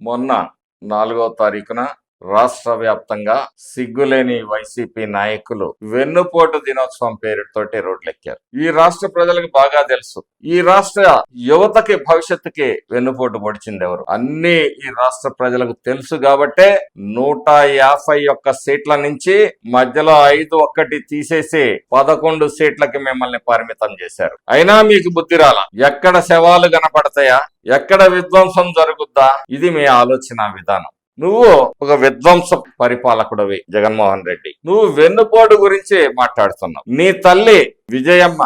మొన్న నాలుగో తారీఖున రాష్ట్ర వ్యాప్తంగా సిగ్గులేని వైసీపీ నాయకులు వెన్నుపోటు దినోత్సవం పేరుతోటి రోడ్లెక్కారు. ఈ రాష్ట్ర ప్రజలకు బాగా తెలుసు. ఈ రాష్ట్ర యువతకి భవిష్యత్తుకి వెన్నుపోటు పొడిచింది ఎవరు అన్ని ఈ రాష్ట్ర ప్రజలకు తెలుసు కాబట్టే నూట యాభై ఒక్క సీట్ల నుంచి మధ్యలో ఐదు ఒక్కటి తీసేసి పదకొండు సీట్లకి మిమ్మల్ని పరిమితం చేశారు. అయినా మీకు బుద్ధి రాల? ఎక్కడ శవాలు కనపడతాయా? ఎక్కడ విధ్వంసం జరుగుద్దా? ఇది మీ ఆలోచన విధానం. నువ్వు ఒక విధ్వంస పరిపాలకుడవి జగన్మోహన్ రెడ్డి. నువ్వు వెన్నుపోటు గురించి మాట్లాడుతున్నావు. నీ తల్లి విజయమ్మ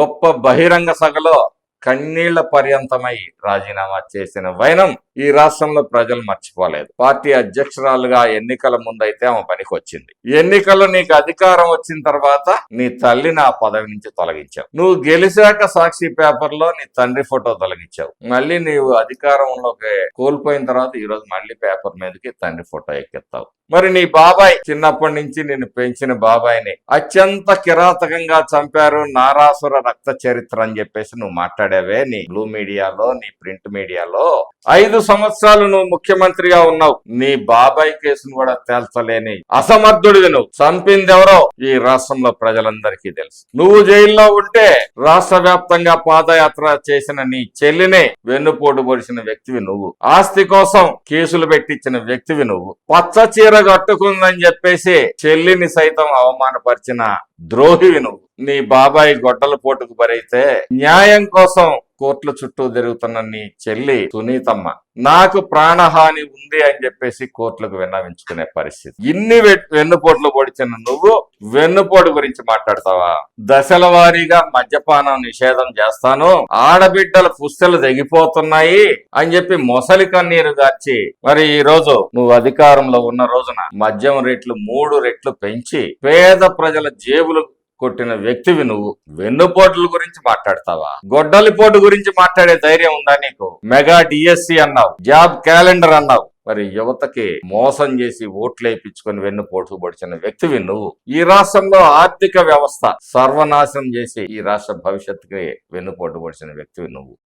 గొప్ప బహిరంగ సభలో కన్నీళ్ళ పర్యంతమై రాజీనామా చేసిన వైనం ఈ రాష్ట్రంలో ప్రజలు మర్చిపోలేదు. పార్టీ అధ్యక్షురాలుగా ఎన్నికల ముందైతే ఆమె పనికి వచ్చింది ఎన్నికల్లో నీకు అధికారం వచ్చిన తర్వాత నీ తల్లిని ఆ పదవి నుంచి తొలగించావు. నువ్వు గెలిచాక సాక్షి పేపర్లో నీ తండ్రి ఫోటో తొలగించావు. మళ్ళీ నీవు అధికారంలోకి కోల్పోయిన తర్వాత ఈ రోజు మళ్ళీ పేపర్ మీదకి తండ్రి ఫోటో ఎక్కిస్తావు మరి నీ బాబాయ్ చిన్నప్పటి నుంచి నేను పెంచిన బాబాయ్ని అత్యంత కిరాతకంగా చంపారు నారాసుర రక్త చరిత్ర అని చెప్పేసి నువ్వు మాట్లాడావే నీ బ్లూ మీడియాలో నీ ప్రింట్ మీడియాలో. ఐదు సంవత్సరాలు నువ్వు ముఖ్యమంత్రిగా ఉన్నావు. నీ బాబాయ్ కేసును కూడా తేల్చలేని అసమర్థుడివి నువ్వు. చంపిందెవరో ఈ రాష్ట్రంలో ప్రజలందరికీ తెలుసు. నువ్వు జైల్లో ఉంటే రాష్ట్ర వ్యాప్తంగా పాదయాత్ర చేసిన నీ చెల్లిని వెన్నుపోటు పొడిచిన వ్యక్తివి నువ్వు. ఆస్తి కోసం కేసులు పెట్టించిన వ్యక్తివి నువ్వు. పచ్చ చీర కట్టుకుందని చెప్పేసి చెల్లిని సైతం అవమానపరిచిన ద్రోహివి నువ్వు. నీ బాబాయ్ గొడ్డల పోటుకు బరైతే న్యాయం కోసం కోర్టుల చుట్టూ తిరుగుతున్న నీ చెల్లి సునీతమ్మ నాకు ప్రాణహాని ఉంది అని చెప్పేసి కోర్టులకు విన్నవించుకునే పరిస్థితి. ఇన్ని వెన్నుపోట్లు పొడిచిన నువ్వు వెన్నుపోటు గురించి మాట్లాడతావా? దశల వారీగా మద్యపానం నిషేధం చేస్తాను ఆడబిడ్డల పుస్తలు తెగిపోతున్నాయి అని చెప్పి మొసలి కన్నీరు గార్చి మరి ఈ రోజు నువ్వు అధికారంలో ఉన్న రోజున మద్యం రేట్లు మూడు రెట్లు పెంచి పేద ప్రజల జేబులు కొట్టిన వ్యక్తివి నువ్వు. వెన్నుపోట్ల గురించి మాట్లాడతావా? గొడ్డలిపోటు గురించి మాట్లాడే ధైర్యం ఉందా నీకు? మెగా డిఎస్సి అన్నావు. జాబ్ క్యాలెండర్ అన్నావు. మరి యువతకి మోసం చేసి ఓట్లు వేయించుకొని వెన్నుపోటు పొడిచిన వ్యక్తివి నువ్వు. ఈ రాష్ట్రంలో ఆర్థిక వ్యవస్థ సర్వనాశనం చేసి ఈ రాష్ట్ర భవిష్యత్తుకి వెన్నుపోటు పొడిచిన వ్యక్తివి నువ్వు.